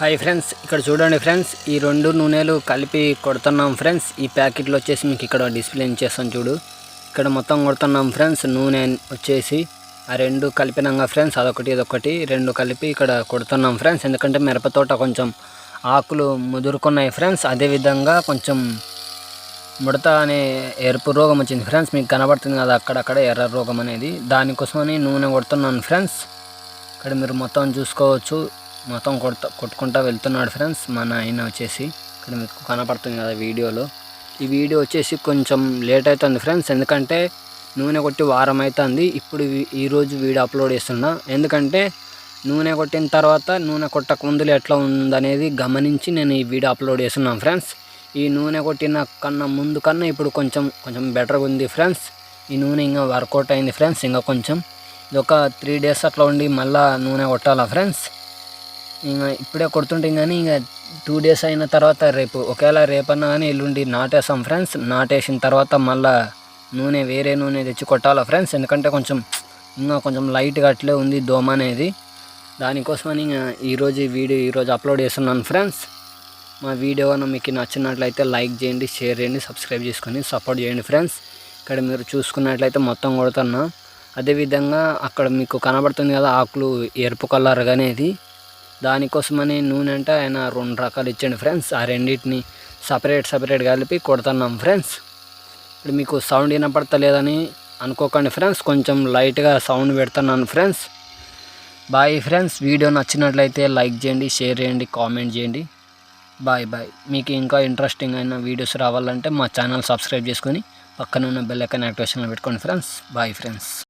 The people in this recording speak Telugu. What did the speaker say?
హాయ్ ఫ్రెండ్స్ ఇక్కడ చూడండి ఫ్రెండ్స్ ఈ రెండు నూనెలు కలిపి కొడుతున్నాం ఫ్రెండ్స్. ఈ ప్యాకెట్లో వచ్చేసి మీకు ఇక్కడ డిస్ప్లే చేస్తాను చూడు. ఇక్కడ మొత్తం కొడుతున్నాం ఫ్రెండ్స్ నూనె వచ్చేసి. ఆ రెండు కలిపినాక ఫ్రెండ్స్ అదొకటి ఇదొకటి రెండు కలిపి ఇక్కడ కొడుతున్నాం ఫ్రెండ్స్. ఎందుకంటే మిరపతోట కొంచెం ఆకులు ముదురుకున్నాయి ఫ్రెండ్స్. అదేవిధంగా కొంచెం ముడత అనే ఎరుపు రోగం వచ్చింది ఫ్రెండ్స్. మీకు కనబడుతుంది కదా అక్కడక్కడ ఎర్ర రోగం అనేది. దానికోసమని నూనె కొడుతున్నాను ఫ్రెండ్స్. ఇక్కడ మీరు మొత్తం చూసుకోవచ్చు. మొత్తం కొడుతా కొట్టుకుంటా వెళ్తున్నాడు ఫ్రెండ్స్ మన ఆయన వచ్చేసి. ఇక్కడ మీకు కనపడుతుంది కదా వీడియోలో. ఈ వీడియో వచ్చేసి కొంచెం లేట్ అవుతుంది ఫ్రెండ్స్. ఎందుకంటే నూనె కొట్టి వారం అవుతుంది ఇప్పుడు ఈ- ఈరోజు వీడియో అప్లోడ్ చేస్తున్నా. ఎందుకంటే నూనె కొట్టిన తర్వాత నూనె కొట్టక ముందులు ఎట్లా ఉందనేది గమనించి నేను ఈ వీడియో అప్లోడ్ చేస్తున్నాను ఫ్రెండ్స్. ఈ నూనె కొట్టిన కన్నా ముందు కన్నా ఇప్పుడు కొంచెం కొంచెం బెటర్గా ఉంది ఫ్రెండ్స్. ఈ నూనె ఇంకా వర్కౌట్ అయింది ఫ్రెండ్స్ ఇంకా కొంచెం. ఇది ఒక త్రీ డేస్ అట్లా ఉండి మళ్ళీ నూనె కొట్టాలా ఫ్రెండ్స్? ఇంకా ఇప్పుడే కొడుతుంటాం కానీ ఇంకా టూ డేస్ అయిన తర్వాత రేపు ఒకవేళ రేపన్నా కానీ ఎల్లుండి నాటేస్తాం ఫ్రెండ్స్ నాటేసిన తర్వాత మళ్ళా నూనె వేరే నూనె తెచ్చి కొట్టాలా ఫ్రెండ్స్ ఎందుకంటే కొంచెం ఇంకా కొంచెం లైట్గా అట్లే ఉంది దోమ అనేది. దానికోసమని ఇంకా ఈరోజు ఈ వీడియో ఈరోజు అప్లోడ్ చేస్తున్నాను ఫ్రెండ్స్ మా వీడియో కనుక మీకు నచ్చినట్లయితే లైక్ చేయండి షేర్ చేయండి సబ్స్క్రైబ్ చేసుకొని సపోర్ట్ చేయండి ఫ్రెండ్స్ ఇక్కడ మీరు చూసుకున్నట్లయితే మొత్తం కొడుతున్నా. అదేవిధంగా అక్కడ మీకు కనబడుతుంది కదా ఆకులు ఎరుపు కలర్ అనేది దానికోసమని నూనె అంటే ఆయన రెండు రకాలు ఇచ్చండి ఫ్రెండ్స్. ఆ రెండింటిని సపరేట్ సపరేట్ కలిపి కొడుతున్నాం ఫ్రెండ్స్. ఇప్పుడు మీకు సౌండ్ వినపడతలేదని అనుకోకండి ఫ్రెండ్స్. కొంచెం లైట్గా సౌండ్ పెడుతున్నాను ఫ్రెండ్స్. Bye friends. వీడియో నచ్చినట్లయితే లైక్ చేయండి షేర్ చేయండి కామెంట్ చేయండి. Bye bye. మీకు ఇంకా ఇంట్రెస్టింగ్ అయిన వీడియోస్ రావాలంటే మా ఛానల్ సబ్స్క్రైబ్ చేసుకొని పక్కన ఉన్న బెల్ ఐకాన్ యాక్టివేషన్లో పెట్టుకోండి ఫ్రెండ్స్. Bye friends.